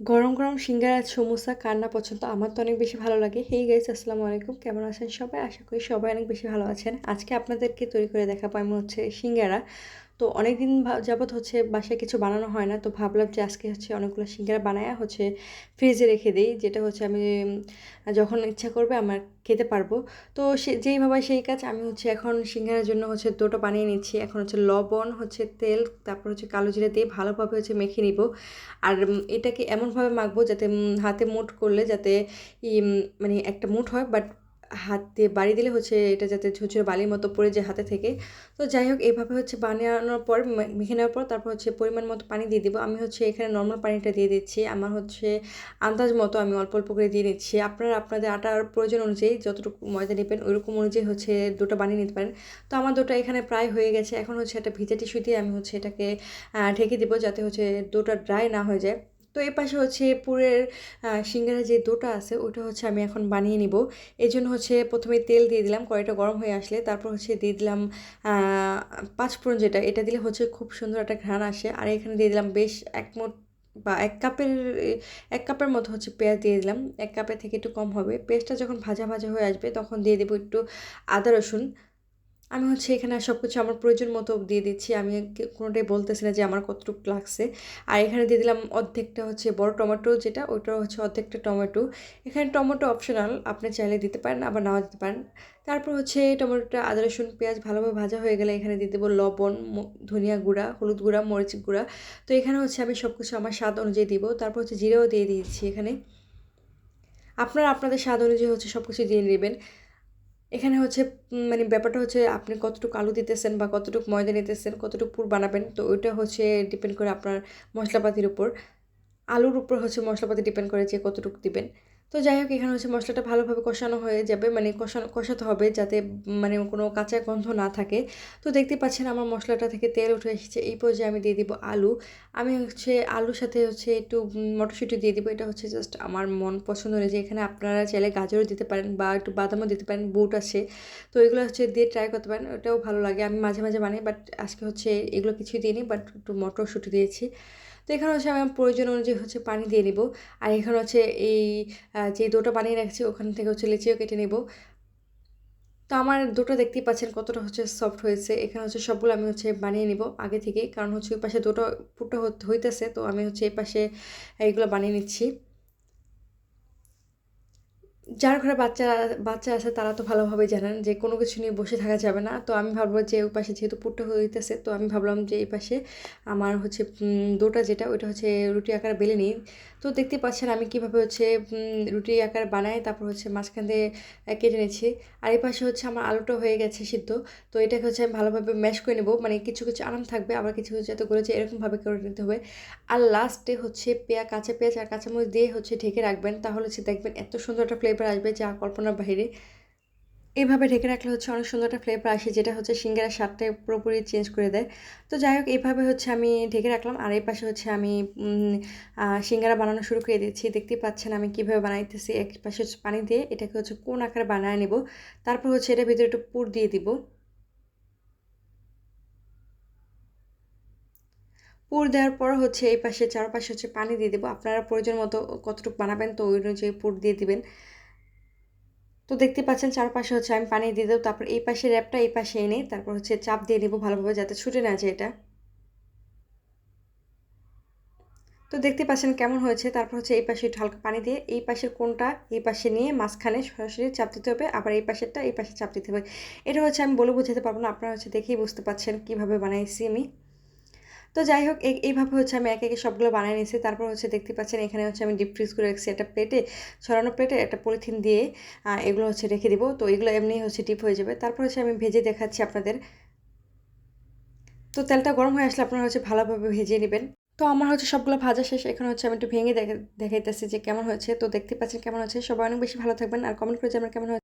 গরম গরম সিঙ্গারা, সমোসা, কান্না পছন্দ। আমার তো অনেক বেশি ভালো লাগে। হেই গাইস আসসালামু আলাইকুম। কেমন আছেন সবাই? আশা করি সবাই অনেক বেশি ভালো আছেন। আজকে আপনাদেরকে তৈরি করে দেখাবো আমি হচ্ছে সিঙ্গারা। তো অনেক দিন যাবৎ হচ্ছে বাসায় কিছু বানানো হয় না, তো ভাবলাম যে আজকে হচ্ছে অনেকগুলো সিঙ্গারা বানায় হচ্ছে ফ্রিজে রেখে দিই, যেটা হচ্ছে আমি যখন ইচ্ছা করবে আমার খেতে পারব। তো সে, যেইভাবে সেই কাজ, আমি হচ্ছে এখন সিঙ্গারের জন্য হচ্ছে দুটো বানিয়ে নিচ্ছি। এখন হচ্ছে লবণ, হচ্ছে তেল, তারপর হচ্ছে কালো জিরা দিয়ে ভালোভাবে হচ্ছে মেখে নিব। আর এটাকে এমনভাবে মাখবো যাতে হাতে মুঠ করলে যাতে মানে একটা মুঠ হয় বাট হাত দিয়ে বাড়ি দিলে হচ্ছে এটা যাতে ঝুরঝুরে বালির মতো পড়ে যায় হাতে থেকে। তো যাই হোক এইভাবে হচ্ছে বানানোর পর মেখে নেওয়ার পর তারপর হচ্ছে পরিমাণ মতো পানি দিয়ে দিব। আমি হচ্ছে এখানে নর্মাল পানিটা দিয়ে দিচ্ছি। আমার হচ্ছে আন্দাজ মতো আমি অল্প অল্প করে দিয়ে নিচ্ছি। আপনারা আপনাদের আটার প্রয়োজন অনুযায়ী যতটুকু ময়দা নেবেন, ওইরকম অনুযায়ী হচ্ছে দুটো বানিয়ে নিতে পারেন। তো আমার দুটো এখানে প্রায় হয়ে গেছে। এখন হচ্ছে একটা ভিজা টিস্যু দিয়ে আমি হচ্ছে এটাকে ঢেকে দিব যাতে হচ্ছে দুটো ড্রাই না হয়ে যায়। তো এই পাশে হচ্ছে পুরের সিঙ্গারা যে দোটা আছে, ওটা হচ্ছে আমি এখন বানিয়ে নিব। এই জন্য হচ্ছে প্রথমে তেল দিয়ে দিলাম, কড়াইটা গরম হয়ে আসলে তারপর হচ্ছে দিয়ে দিলাম পাঁচফোড়ন যেটা, এটা দিলে হচ্ছে খুব সুন্দর একটা ঘ্রাণ আসে। আর এখানে দিয়ে দিলাম বেশ এক মোট, বা এক কাপের এক কাপের মতো হচ্ছে পেঁয়াজ দিয়ে দিলাম। এক কাপের থেকে একটু কম হবে। পেঁয়াজটা যখন ভাজা ভাজা হয়ে আসবে, তখন দিয়ে দেবো একটু আদা রসুন। আমি হচ্ছে এখানে সব কিছু আমার প্রয়োজন মতো দিয়ে দিচ্ছি। আমি কোনোটাই বলতেছি না যে আমার কতটুকু লাগছে। আর এখানে দিয়ে দিলাম অর্ধেকটা হচ্ছে বড় টমেটো যেটা ওইটা হচ্ছে অর্ধেকটা টমেটো। এখানে টমেটো অপশনাল আপনি চাইলে দিতে পারেন, আবার নাও দিতে পারেন। তারপর হচ্ছে টমেটোটা আদা, রসুন, পেঁয়াজ ভালোভাবে ভাজা হয়ে গেলে এখানে দিয়ে দেবো লবণ ধনিয়া গুঁড়া, হলুদ গুঁড়া, মরিচ গুঁড়া। তো এখানে হচ্ছে আমি সব কিছু আমার স্বাদ অনুযায়ী দিব। তারপর হচ্ছে জিরেও দিয়ে দিয়েছি এখানে। আপনারা আপনাদের স্বাদ অনুযায়ী হচ্ছে সব কিছু দিয়ে নেবেন। এখানে হচ্ছে মানে ব্যাপারটা হচ্ছে আপনি কতটুকু আলু দিতেছেন বা কতটুকু ময়দা নিতেছেন, কতটুকু পুর বানাবেন, তো ওইটা হচ্ছে ডিপেন্ড করে আপনার মশলাপাতির উপর। আলুর উপর হচ্ছে মশলাপাতি ডিপেন্ড করে যে কতটুকু দিবেন। তো যাই হোক, এখানে হচ্ছে মশলাটা ভালোভাবে কষানো হয়ে যাবে। মানে কষানো, কষাতে হবে যাতে মানে কোনো কাঁচা গন্ধ না থাকে। তো দেখতে পাচ্ছেন আমার মশলাটা থেকে তেল উঠে এসেছে। এই পর্যায়ে আমি দিয়ে দিব আলু। আমি হচ্ছে আলুর সাথে হচ্ছে একটু মটরশুঁটি দিয়ে দিব। এটা হচ্ছে জাস্ট আমার মন পছন্দ অনুযায়ী এখানে আপনারা চাইলে গাজরও দিতে পারেন বা একটু বাদামও দিতে পারেন, বুট আছে। তো এগুলো হচ্ছে দিয়ে ট্রাই করতে পারেন। ওটাও ভালো লাগে। আমি মাঝে মাঝে বানাই বাট আজকে হচ্ছে এগুলো কিছুই দিইনি বাট একটু মটরশুঁটি দিয়েছি। তো এখানে হচ্ছে আমি প্রয়োজন অনুযায়ী হচ্ছে পানি দিয়ে নিব। আর এখানে হচ্ছে এই যে দুটো পানি রাখছি, ওখান থেকে হচ্ছে লিচিও কেটে নেব। তো আমার দুটো দেখতেই পাচ্ছেন কতটা হচ্ছে সফট হয়েছে। এখানে হচ্ছে সবগুলো আমি হচ্ছে বানিয়ে নিব আগে থেকে কারণ হচ্ছে ওই পাশে দুটো পুটো হইতেছে, তো আমি হচ্ছে এই পাশে এইগুলো বানিয়ে নিচ্ছি। যার ঘরে বাচ্চা বাচ্চা আছে তারা তো ভালোভাবে জানেন যে কোনো কিছু নিয়ে বসে থাকা যাবে না। তো আমি ভাববো যে ওই পাশে যেহেতু পুট্টা হইতেছে তো আমি ভাবলাম যে এই পাশে আমার হচ্ছে দোটা যেটা, ওইটা হচ্ছে রুটি আকার বেলে নিই। তো দেখতে পাচ্ছেন আমি কীভাবে হচ্ছে রুটি আকার বানাই, তারপর হচ্ছে মাঝখান দিয়ে কেটে নিচ্ছি। আর এই পাশে হচ্ছে আমার আলুটা হয়ে গেছে সিদ্ধ। তো এটাকে হচ্ছে আমি ভালোভাবে ম্যাশ করে নেব মানে কিছু কিছু আরাম থাকবে, আবার কিছু কিছু যাতে করেছে এরকমভাবে করে নিতে হবে। আর লাস্টে হচ্ছে পেঁয়া, কাঁচা পেঁয়াজ আর কাঁচামরিচ দিয়ে হচ্ছে ঢেকে রাখবেন, তাহলে হচ্ছে দেখবেন এত সুন্দর একটা আসবে যা কল্পনার বাইরে। এইভাবে ঢেকে রাখলে হচ্ছে অনেক সুন্দর একটা ফ্লেভার আসে, যেটা হচ্ছে সিঙ্গারার স্বাদটা পুরোপুরি চেঞ্জ করে দেয়। তো যাই হোক এইভাবে হচ্ছে আমি ঢেকে রাখলাম। আর এই পাশে হচ্ছে আমি সিঙ্গারা বানানো শুরু করে দিচ্ছি দেখতে পাচ্ছেন আমি কীভাবে বানাইতেছি। এক পাশে পানি দিয়ে এটাকে হচ্ছে কোন আকারে বানায় নেব, তারপর হচ্ছে এটার ভিতরে একটু পুর দিয়ে দিব। পুর দেওয়ার পর হচ্ছে এই পাশে চারপাশে হচ্ছে পানি দিয়ে দেবো। আপনারা প্রয়োজন মতো কতটুকু বানাবেন, তো ওই অনুযায়ী পুর দিয়ে দিবেন। তো দেখতে পাচ্ছেন চারপাশে হচ্ছে আমি পানি দিয়ে দেবো, তারপর এই পাশে র্যাপটা এই পাশে এনে তারপর হচ্ছে চাপ দিয়ে দেবো ভালোভাবে যাতে ছুটে না যায় এটা। তো দেখতে পাচ্ছেন কেমন হয়েছে, তারপর হচ্ছে এই পাশে একটু হালকা পানি দিয়ে এই পাশের কোনটা এই পাশে নিয়ে মাঝখানে সরাসরি চাপ দিতে হবে, আবার এই পাশেরটা এই পাশে চাপ দিতে হবে। এটা হচ্ছে আমি বলে বোঝাতে পারব না, আপনারা হচ্ছে দেখেই বুঝতে পারছেন কীভাবে বানাইছি আমি। তো যাই হোক এইভাবে হচ্ছে আমি একে একে সবগুলো বানিয়ে নিয়েছি। তারপর হচ্ছে দেখতে পাচ্ছেন, এখানে হচ্ছে আমি ডিপ ফ্রিজ করে রেখেছি একটা প্লেটে ছড়ানো প্লেটে একটা পলিথিন দিয়ে এগুলো হচ্ছে রেখে দিব। তো এগুলো এমনি হচ্ছে ডিপ হয়ে যাবে। তারপর হচ্ছে আমি ভেজে দেখাচ্ছি আপনাদের। তো তেলটা গরম হয়ে আসলে আপনারা হচ্ছে ভালোভাবে ভেজে নেবেন। তো আমার হচ্ছে সবগুলো ভাজা শেষ। এখানে হচ্ছে আমি একটু ভেঙে দেখে, দেখাইতেছি যে কেমন হয়েছে। তো দেখতে পাচ্ছেন কেমন হচ্ছে সবাই অনেক বেশি ভালো থাকবেন। আর কমেন্ট করে যে আমার কেমন হয়েছে।